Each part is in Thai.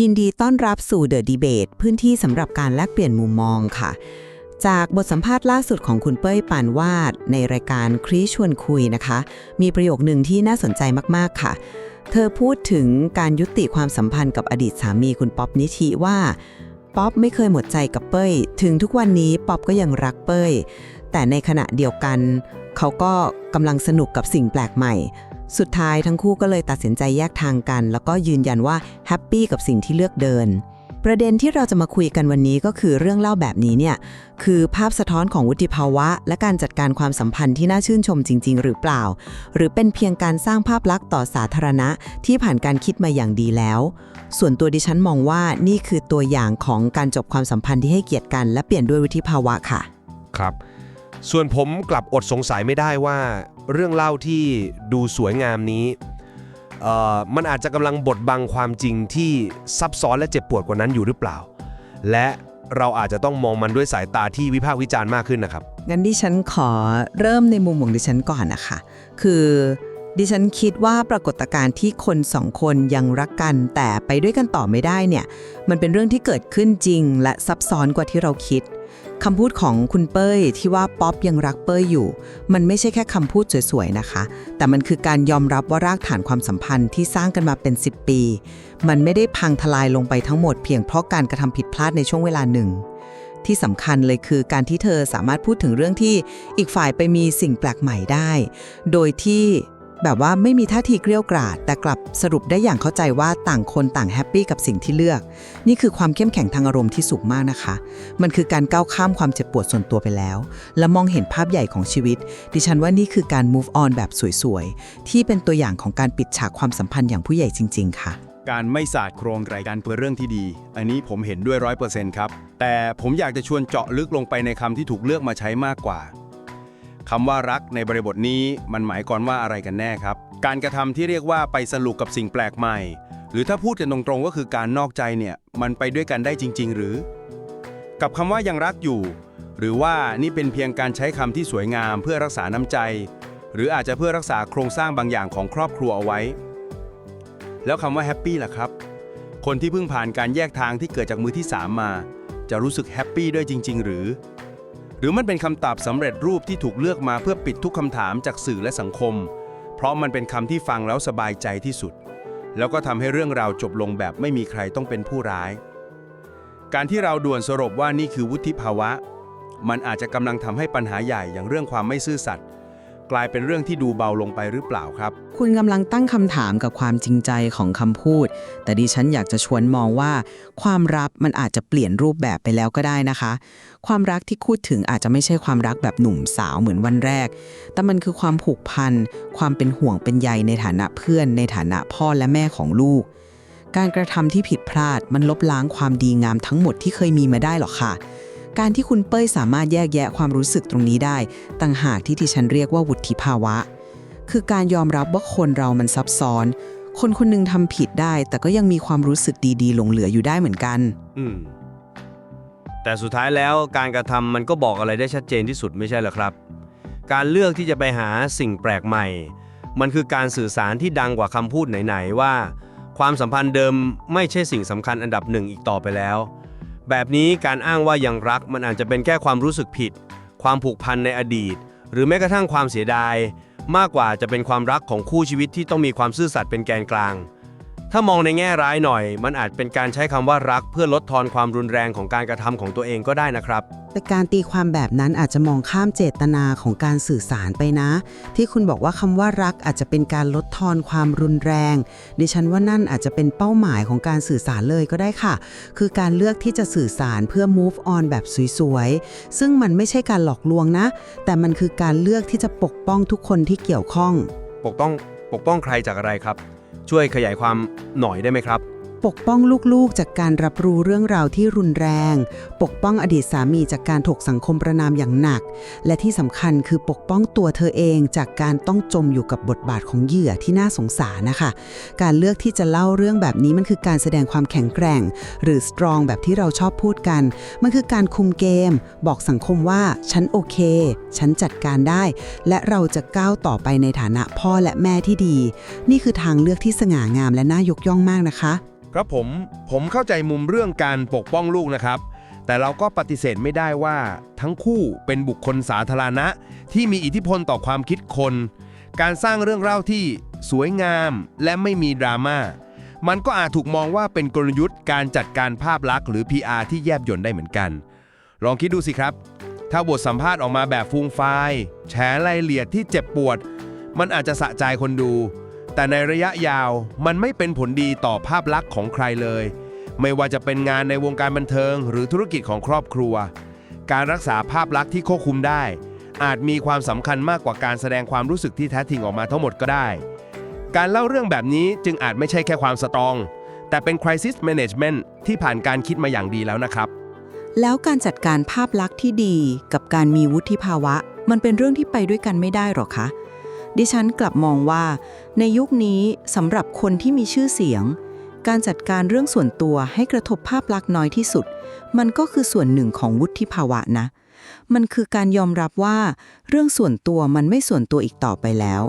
ยินดีต้อนรับสู่ The Debate พื้นที่สำหรับการแลกเปลี่ยนมุมมองค่ะ จากบทสัมภาษณ์ล่าสุดของคุณเป้ยปานวาด ในรายการครีชวนคุยนะคะ มีประโยคหนึ่งที่น่าสนใจมากๆค่ะ เธอพูดถึงการยุติความสัมพันธ์กับอดีตสามีคุณป๊อปนิธิว่าป๊อปไม่เคยหมดใจกับเป้ย ถึงทุกวันนี้ป๊อปก็ยังรักเป้ย แต่ในขณะเดียวกัน เขาก็กำลังสนุกกับสิ่งแปลกใหม่ สุดท้ายทั้งคู่ก็เลยตัดสินใจแยกทางกัน แล้วก็ยืนยันว่าแฮปปี้กับสิ่งที่เลือกเดิน ประเด็นที่เราจะมาคุยกันวันนี้ก็คือเรื่องเล่าแบบนี้เนี่ย คือภาพสะท้อนของวุฒิภาวะ และการจัดการความสัมพันธ์ที่น่าชื่นชมจริง ๆ หรือเปล่า หรือเป็นเพียงการสร้างภาพลักษณ์ต่อสาธารณะที่ผ่านการคิดมาอย่างดีแล้ว ส่วนตัวดิฉันมองว่านี่คือตัวอย่างของการจบความสัมพันธ์ที่ให้เกียรติกัน และเปลี่ยนด้วยวุฒิภาวะค่ะ ครับ ส่วนผมกลับอดสงสัยไม่ได้ว่า เรื่องเล่าที่ดูสวยงามนี้มันอาจจะกำลังบดบังความจริงที่ซับซ้อนและเจ็บปวดกว่านั้นอยู่หรือเปล่า และเราอาจจะต้องมองมันด้วยสายตาที่วิพากษ์วิจารณ์มากขึ้นนะครับ งั้นดิฉันขอเริ่มในมุมของดิฉันก่อนนะคะ คือดิฉันคิดว่าปรากฏการณ์ที่คนสองคนยังรักกันแต่ไปด้วยกันต่อไม่ได้เนี่ย มันเป็นเรื่องที่เกิดขึ้นจริงและซับซ้อนกว่าที่เราคิด คำพูดของคุณเป้ยที่ว่าป๊อปยังรักเป้ยอยู่ มันไม่ใช่แค่คำพูดสวยๆนะคะ แต่มันคือการยอมรับว่ารากฐานความสัมพันธ์ที่สร้างกันมาเป็น 10 ปี มันไม่ได้พังทลายลงไปทั้งหมดเพียงเพราะการกระทำผิดพลาดในช่วงเวลาหนึ่ง ที่สำคัญเลยคือการที่เธอสามารถพูดถึงเรื่องที่อีกฝ่ายไปมีสิ่งแปลกใหม่ได้ โดยที่ แบบว่าไม่มีท่าทีเกรี้ยวกราด แต่กลับสรุปได้อย่างเข้าใจว่าต่างคนต่างแฮปปี้กับสิ่งที่เลือก นี่คือความเข้มแข็งทางอารมณ์ที่สูงมากนะคะ มันคือการก้าวข้ามความเจ็บปวดส่วนตัวไปแล้ว และมองเห็นภาพใหญ่ของชีวิต ดิฉันว่านี่คือการ move on แบบสวยๆ ที่เป็นตัวอย่างของการปิดฉากความสัมพันธ์อย่างผู้ใหญ่จริง ๆ ค่ะการไม่สาดโครงรายการเพื่อเรื่องที่ดี อันนี้ผมเห็นด้วยร้อยเปอร์เซ็นต์ครับ แต่ผมอยากจะชวนเจาะลึกลงไปในคำที่ถูกเลือกมาใช้มากกว่า คำว่ารักในบริบทนี้มันหมายก่อนว่าอะไรกันแน่ครับ การกระทำที่เรียกว่าไปสนุกกับสิ่งแปลกใหม่ หรือถ้าพูดกันตรงๆก็คือการนอกใจเนี่ยมันไปด้วยกันได้จริง ๆ หรือ กับคำว่ายังรักอยู่ หรือว่านี่เป็นเพียงการใช้คำที่สวยงามเพื่อรักษาน้ำใจ หรืออาจจะเพื่อรักษาโครงสร้างบางอย่างของครอบครัวเอาไว้ แล้วคำว่าแฮปปี้ล่ะครับ คนที่เพิ่งผ่านการแยกทางที่เกิดจากมือที่ 3 มา จะรู้สึกแฮปปี้ด้วยจริง ๆ หรือ หรือมันเป็นคำตอบสำเร็จรูปที่ถูกเลือกมาเพื่อปิดทุกคำถามจากสื่อและสังคม เพราะมันเป็นคำที่ฟังแล้วสบายใจที่สุด แล้วก็ทำให้เรื่องราวจบลงแบบไม่มีใครต้องเป็นผู้ร้าย การที่เราด่วนสรุปว่านี่คือวุฒิภาวะ มันอาจจะกำลังทำให้ปัญหาใหญ่อย่างเรื่องความไม่ซื่อสัตย์ กลายเป็นเรื่องที่ดูเบาลงไปหรือเปล่าครับ คุณกำลังตั้งคำถามกับความจริงใจของคำพูด แต่ดิฉันอยากจะชวนมองว่า ความรักมันอาจจะเปลี่ยนรูปแบบไปแล้วก็ได้นะคะ ความรักที่พูดถึงอาจจะไม่ใช่ความรักแบบหนุ่มสาวเหมือนวันแรก แต่มันคือความผูกพัน ความเป็นห่วงเป็นใยในฐานะเพื่อน ในฐานะพ่อและแม่ของลูก การกระทำที่ผิดพลาดมันลบล้างความดีงามทั้งหมดที่เคยมีมาได้หรอกค่ะ การที่คุณเป้ยสามารถแยกแยะความรู้สึกตรงนี้ได้ ต่างหากที่ที่ฉันเรียกว่าวุฒิภาวะ คือการยอมรับว่าคนเรามันซับซ้อน คนคนหนึงทำผิดได้ แต่ก็ยังมีความรู้สึกดีๆ หลงเหลืออยู่ได้เหมือนกัน อืม แต่สุดท้ายแล้วการกระทำมันก็บอกอะไรได้ชัดเจนที่สุดไม่ใช่เหรอครับ การเลือกที่จะไปหาสิ่งแปลกใหม่ มันคือการสื่อสารที่ดังกว่าคำพูดไหนๆว่า ความสัมพันธ์เดิมไม่ใช่สิ่งสำคัญอันดับหนึ่งอีกต่อไปแล้ว แบบนี้การอ้างว่ายังรักมันอาจจะเป็นแค่ความรู้สึกผิด ความผูกพันในอดีต หรือแม้กระทั่งความเสียดาย มากกว่าจะเป็นความรักของคู่ชีวิตที่ต้องมีความซื่อสัตย์เป็นแกนกลาง ถ้ามองในแง่ร้ายหน่อย มันอาจเป็นการใช้คำว่ารัก เพื่อลดทอนความรุนแรงของการกระทำของตัวเองก็ได้นะครับ แต่การตีความแบบนั้นอาจจะมองข้ามเจตนาของการสื่อสารไปนะ ที่คุณบอกว่าคำว่ารักอาจจะเป็นการลดทอนความรุนแรง ดิฉันว่านั่นอาจจะเป็นเป้าหมายของการสื่อสารเลยก็ได้ค่ะ คือการเลือกที่จะสื่อสารเพื่อ move on แบบสวยๆ ซึ่งมันไม่ใช่การหลอกลวงนะ แต่มันคือการเลือกที่จะปกป้องทุกคนที่เกี่ยวข้อง ปกป้องปกป้องใครจากอะไรครับ ช่วยขยายความหน่อยได้ไหมครับ ปกป้องลูกๆ จากการรับรู้เรื่องราวที่รุนแรง ปกป้องอดีตสามีจากการถูกสังคมประนามอย่างหนัก และที่สำคัญคือปกป้องตัวเธอเองจากการต้องจมอยู่กับบทบาทของเหยื่อที่น่าสงสารนะคะ การเลือกที่จะเล่าเรื่องแบบนี้มันคือการแสดงความแข็งแกร่ง หรือ strong แบบที่เราชอบพูดกัน มันคือการคุมเกม บอกสังคมว่าฉันโอเค ฉันจัดการได้ และเราจะก้าวต่อไปในฐานะพ่อและแม่ที่ดี นี่คือทางเลือกที่สง่างามและน่ายกย่องมากนะคะ ครับผมผมเข้าใจมุมเรื่องการปกป้องลูกนะครับ แต่เราก็ปฏิเสธไม่ได้ว่าทั้งคู่เป็นบุคคลสาธารณะ ที่มีอิทธิพลต่อความคิดคน การสร้างเรื่องเล่าที่สวยงามและไม่มีดราม่ามันก็อาจถูกมองว่าเป็นกลยุทธ์การจัดการภาพลักษณ์หรือ PR ที่แยบยลได้เหมือนกัน ลองคิดดูสิครับ ถ้าบทสัมภาษณ์ออกมาแบบฟูมไฟแฉรายละเอียดที่เจ็บปวด มันอาจจะสะใจคนดู แต่ในระยะยาวมันไม่เป็นผลดีต่อภาพลักษณ์ของใครเลย ไม่ว่าจะเป็นงานในวงการบันเทิง หรือธุรกิจของครอบครัว การรักษาภาพลักษณ์ที่ควบคุมได้ อาจมีความสำคัญมากกว่าการแสดงความรู้สึกที่แท้จริงออกมาทั้งหมดก็ได้ การเล่าเรื่องแบบนี้จึงอาจไม่ใช่แค่ความสตรอง แต่เป็น crisis management ที่ผ่านการคิดมาอย่างดีแล้วนะครับ แล้วการจัดการภาพลักษณ์ที่ดีกับการมีวุฒิภาวะ มันเป็นเรื่องที่ไปด้วยกันไม่ได้หรอคะ ดิฉันกลับมองว่า ในยุคนี้สำหรับคนที่มีชื่อเสียง การจัดการเรื่องส่วนตัวให้กระทบภาพลักษณ์น้อยที่สุด มันก็คือส่วนหนึ่งของวุฒิภาวะนะ มันคือการยอมรับว่า เรื่องส่วนตัวมันไม่ส่วนตัวอีกต่อไปแล้ว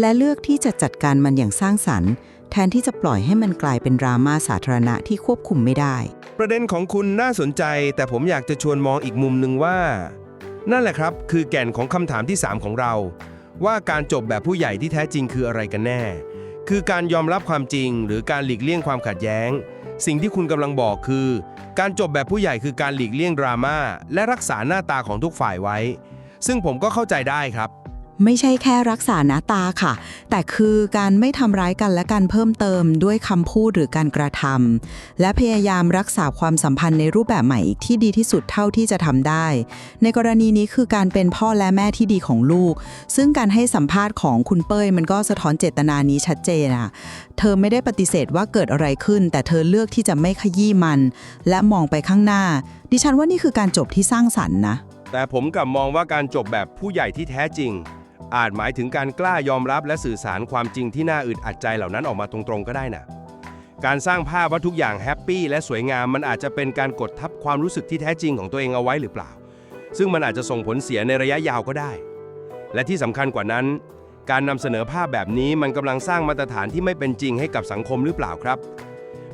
และเลือกที่จะจัดการมันอย่างสร้างสรรค์ แทนที่จะปล่อยให้มันกลายเป็นดราม่าสาธารณะที่ควบคุมไม่ได้ ประเด็นของคุณน่าสนใจ แต่ผมอยากจะชวนมองอีกมุมหนึ่งว่า นั่นแหละครับ คือแก่นของคำถามที่ 3 ของเรา ว่าการจบแบบผู้ใหญ่ที่แท้จริงคืออะไรกันแน่ คือการยอมรับความจริง หรือการหลีกเลี่ยงความขัดแย้ง สิ่งที่คุณกำลังบอกคือ การจบแบบผู้ใหญ่คือการหลีกเลี่ยงดราม่าและรักษาหน้าตาของทุกฝ่ายไว้ ซึ่งผมก็เข้าใจได้ครับ ไม่ใช่แค่รักษาหน้าตาค่ะ แต่คือการไม่ทำร้ายกันและกันเพิ่มเติมด้วยคำพูดหรือการกระทำและพยายามรักษาความสัมพันธ์ในรูปแบบใหม่อีกที่ดีที่สุดเท่าที่จะทำได้ ในกรณีนี้คือการเป็นพ่อและแม่ที่ดีของลูก ซึ่งการให้สัมภาษณ์ของคุณเป้ยมันก็สะท้อนเจตนานี้ชัดเจนอะเธอไม่ได้ปฏิเสธว่าเกิดอะไรขึ้น แต่เธอเลือกที่จะไม่ขยี้มัน และมองไปข้างหน้า ดิฉันว่านี่คือการจบที่สร้างสรรค์นะแต่ผมกลับมองว่าการจบแบบผู้ใหญ่ที่แท้จริง อาจหมายถึงการกล้ายอมรับและสื่อสารความจริงที่น่าอึดอัดใจเหล่านั้นออกมาตรงๆก็ได้นะการสร้างภาพว่าทุกอย่างแฮปปี้และสวยงามมันอาจจะเป็นการกดทับความรู้สึกที่แท้จริงของตัวเองเอาไว้หรือเปล่า ซึ่งมันอาจจะส่งผลเสียในระยะยาวก็ได้ และที่สำคัญกว่านั้น การนำเสนอภาพแบบนี้มันกำลังสร้างมาตรฐานที่ไม่เป็นจริงให้กับสังคมหรือเปล่าครับ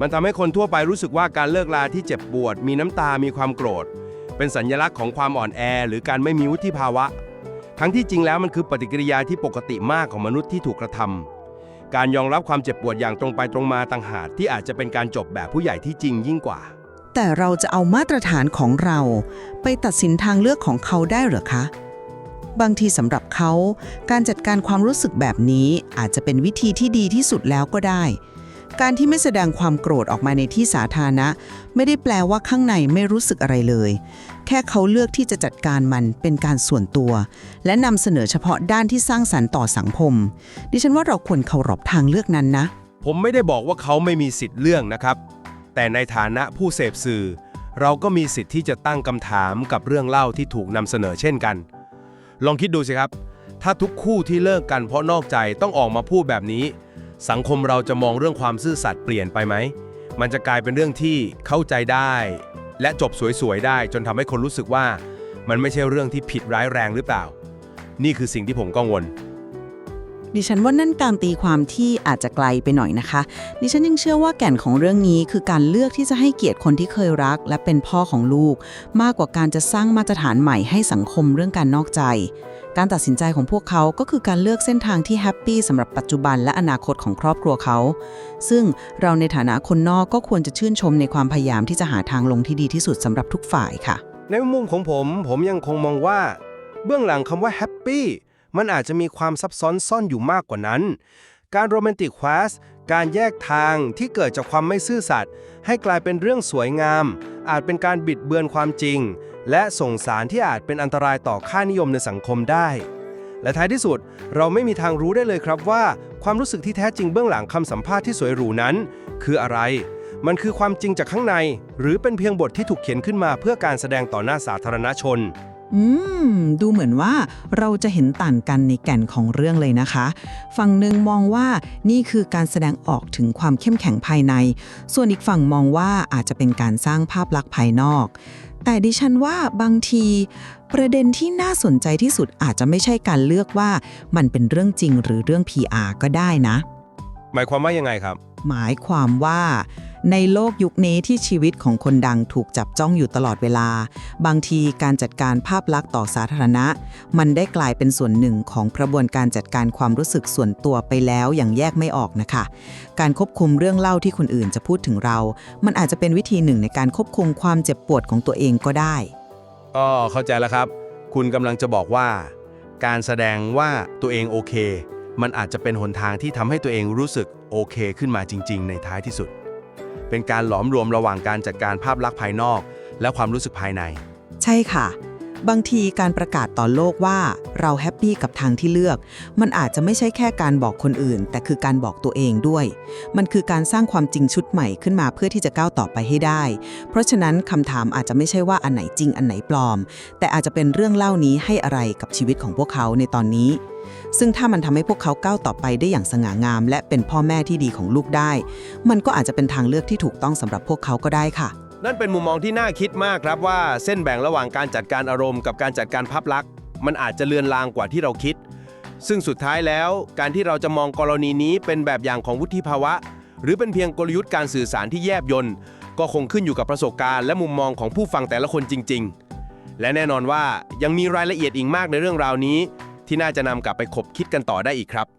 มันทำให้คนทั่วไปรู้สึกว่าการเลิกลาที่เจ็บปวด มีน้ำตามีความโกรธ เป็นสัญลักษณ์ของความอ่อนแอ หรือการไม่มีวุฒิภาวะ ทั้งที่จริงแล้วมันคือปฏิกิริยาที่ปกติมากของมนุษย์ที่ถูกกระทำการยอมรับความเจ็บปวดอย่างตรงไปตรงมาต่างหากที่อาจจะเป็นการจบแบบผู้ใหญ่ที่จริงยิ่งกว่า แต่เราจะเอามาตรฐานของเรา ไปตัดสินทางเลือกของเขาได้หรือคะ บางทีสำหรับเขา การจัดการความรู้สึกแบบนี้อาจจะเป็นวิธีที่ดีที่สุดแล้วก็ได้ การที่ไม่แสดงความโกรธออกมาในที่สาธารณะ ไม่ได้แปลว่าข้างในไม่รู้สึกอะไรเลย แค่เขาเลือกที่จะจัดการมันเป็นการส่วนตัว และนำเสนอเฉพาะด้านที่สร้างสรรค์ต่อสังคม ดิฉันว่าเราควรเคารพทางเลือกนั้นนะ ผมไม่ได้บอกว่าเขาไม่มีสิทธิ์เรื่องนะครับ แต่ในฐานะผู้เสพสื่อ เราก็มีสิทธิ์ที่จะตั้งคำถามกับเรื่องเล่าที่ถูกนำเสนอเช่นกัน ลองคิดดูสิครับ ถ้าทุกคู่ที่เลิกกันเพราะนอกใจต้องออกมาพูดแบบนี้ สังคมเราจะมองเรื่องความซื่อสัตย์เปลี่ยนไปไหม มันจะกลายเป็นเรื่องที่เข้าใจได้ และจบสวยๆได้ จนทำให้คนรู้สึกว่า มันไม่ใช่เรื่องที่ผิดร้ายแรงหรือเปล่า นี่คือสิ่งที่ผมกังวลดิฉันว่านั่นการตีความที่อาจจะไกลไปหน่อยนะคะ ดิฉันยังเชื่อว่าแก่นของเรื่องนี้คือการเลือกที่จะให้เกียรติคนที่เคยรัก และเป็นพ่อของลูก มากกว่าการจะสร้างมาตรฐานใหม่ให้สังคมเรื่องการนอกใจ การตัดสินใจของพวกเขาก็คือการเลือกเส้นทางที่แฮปปี้สำหรับปัจจุบันและอนาคตของครอบครัวเขา ซึ่งเราในฐานะคนนอกก็ควรจะชื่นชมในความพยายามที่จะหาทางลงที่ดีที่สุดสำหรับทุกฝ่ายค่ะ ในมุมของผม ผมยังคงมองว่า เบื้องหลังคำว่าแฮปปี้มันอาจจะมีความซับซ้อนซ่อนอยู่มากกว่านั้น การโรแมนติกควสการแยกทางที่เกิดจากความไม่ซื่อสัตย์ให้กลายเป็นเรื่องสวยงาม อาจเป็นการบิดเบือนความจริง และส่งสารที่อาจเป็นอันตรายต่อค่านิยมในสังคมได้ และท้ายที่สุดเราไม่มีทางรู้ได้เลยครับว่า ความรู้สึกที่แท้จริงเบื้องหลังคำสัมภาษณ์ที่สวยหรูนั้น คืออะไร มันคือความจริงจากข้างใน หรือเป็นเพียงบทที่ถูกเขียนขึ้นมาเพื่อการแสดงต่อหน้าสาธารณชนอืม ดูเหมือนว่าเราจะเห็นต่างกันในแก่นของเรื่องเลยนะคะ ฝั่งหนึ่งมองว่านี่คือการแสดงออกถึงความเข้มแข็งภายใน ส่วนอีกฝั่งมองว่าอาจจะเป็นการสร้างภาพลักษณ์ภายนอก แต่ดิฉันว่าบางที ประเด็นที่น่าสนใจที่สุดอาจจะไม่ใช่การเลือกว่ามันเป็นเรื่องจริงหรือเรื่อง PR ก็ได้นะ หมายความว่ายังไงครับ หมายความว่า ในโลกยุคนี้ที่ชีวิตของคนดังถูกจับจ้องอยู่ตลอดเวลา บางทีการจัดการภาพลักษณ์ต่อสาธารณะ มันได้กลายเป็นส่วนหนึ่งของกระบวนการจัดการความรู้สึกส่วนตัวไปแล้วอย่างแยกไม่ออกนะคะ การควบคุมเรื่องเล่าที่คนอื่นจะพูดถึงเรา มันอาจจะเป็นวิธีหนึ่งในการควบคุมความเจ็บปวดของตัวเองก็ได้อ๋อเข้าใจแล้วครับ คุณกำลังจะบอกว่า การแสดงว่าตัวเองโอเค มันอาจจะเป็นหนทางที่ทำให้ตัวเองรู้สึกโอเค ขึ้นมาจริง ๆ ในท้ายที่สุด เป็นการหลอมรวมระหว่างการจัดการภาพลักษณ์ภายนอก และความรู้สึกภายใน ใช่ค่ะ บางทีการประกาศต่อโลกว่าเราแฮปปี้กับทางที่เลือก มันอาจจะไม่ใช่แค่การบอกคนอื่น แต่คือการบอกตัวเองด้วย มันคือการสร้างความจริงชุดใหม่ขึ้นมาเพื่อที่จะก้าวต่อไปให้ได้ เพราะฉะนั้นคำถามอาจจะไม่ใช่ว่าอันไหนจริงอันไหนปลอม แต่อาจจะเป็นเรื่องเล่านี้ให้อะไรกับชีวิตของพวกเขาในตอนนี้ ซึ่งถ้ามันทำให้พวกเขาก้าวต่อไปได้อย่างสง่างาม และเป็นพ่อแม่ที่ดีของลูกได้ มันก็อาจจะเป็นทางเลือกที่ถูกต้องสำหรับพวกเขาก็ได้ค่ะ นั่นเป็นมุมมองที่น่าคิดมากครับว่าเส้นแบ่งระหว่างการจัดการอารมณ์กับการจัดการภาพลักษณ์ มันอาจจะเลือนลางกว่าที่เราคิด ซึ่งสุดท้ายแล้ว การที่เราจะมองกรณีนี้เป็นแบบอย่างของวุฒิภาวะ หรือเป็นเพียงกลยุทธ์การสื่อสารที่แยบยลก็คงขึ้นอยู่กับประสบการณ์และมุมมองของผู้ฟังแต่ละคนจริง ๆ และแน่นอนว่ายังมีรายละเอียดอีกมากในเรื่องราวนี้ ที่น่าจะนำกลับไปคบคิดกันต่อได้อีกครับ